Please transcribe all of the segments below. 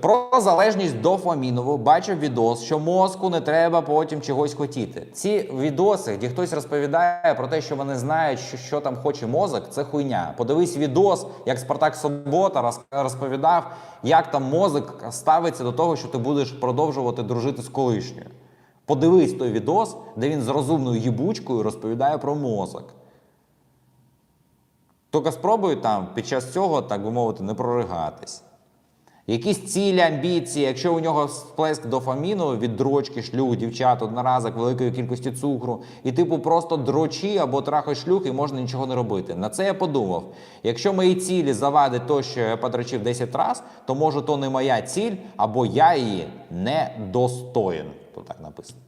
Про залежність дофамінову бачив відос, що мозку не треба потім чогось хотіти. Ці відоси, де хтось розповідає про те, що вони знають, що, що там хоче мозок, це хуйня. Подивись відос, як Спартак Собота розповідав, як там мозок ставиться до того, що ти будеш продовжувати дружити з колишньою. Подивись той відос, де він з розумною їбучкою розповідає про мозок. Тільки спробуй там під час цього, так би мовити, не проригатись. Якісь цілі, амбіції, якщо у нього сплеск дофаміну від дрочки, шлюх, дівчат, одноразок, великої кількості цукру, і типу просто дрочі або трахай шлюх, і можна нічого не робити. На це я подумав. Якщо мої цілі завадить то, що я подрочив 10 разів, то може то не моя ціль, або я її не достоїн. Тут так написано.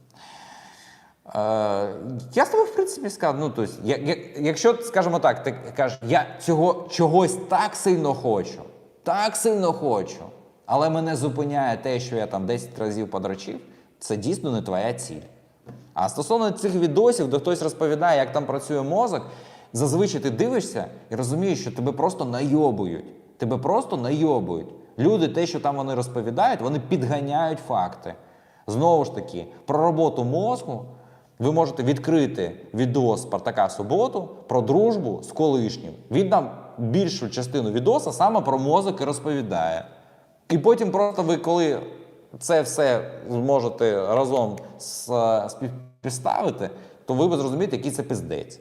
Е, я з тобою, в принципі, сказав, ну, тобто, я, я, якщо, скажімо так, ти кажеш, я цього чогось так сильно хочу, так сильно хочу, але мене зупиняє те, що я там 10 разів подрочив, це дійсно не твоя ціль. А стосовно цих відосів, де хтось розповідає, як там працює мозок, зазвичай ти дивишся і розумієш, що тебе просто найобують. Тебе просто найобують. Люди, те, що там вони розповідають, вони підганяють факти. Знову ж таки, про роботу мозку ви можете відкрити відос Спартака Суботу про дружбу з колишнім. Він нам більшу частину відоса саме про мозок і розповідає. І потім просто ви, коли це все зможете разом с- співпідставити, то ви зрозумієте, який це пиздець.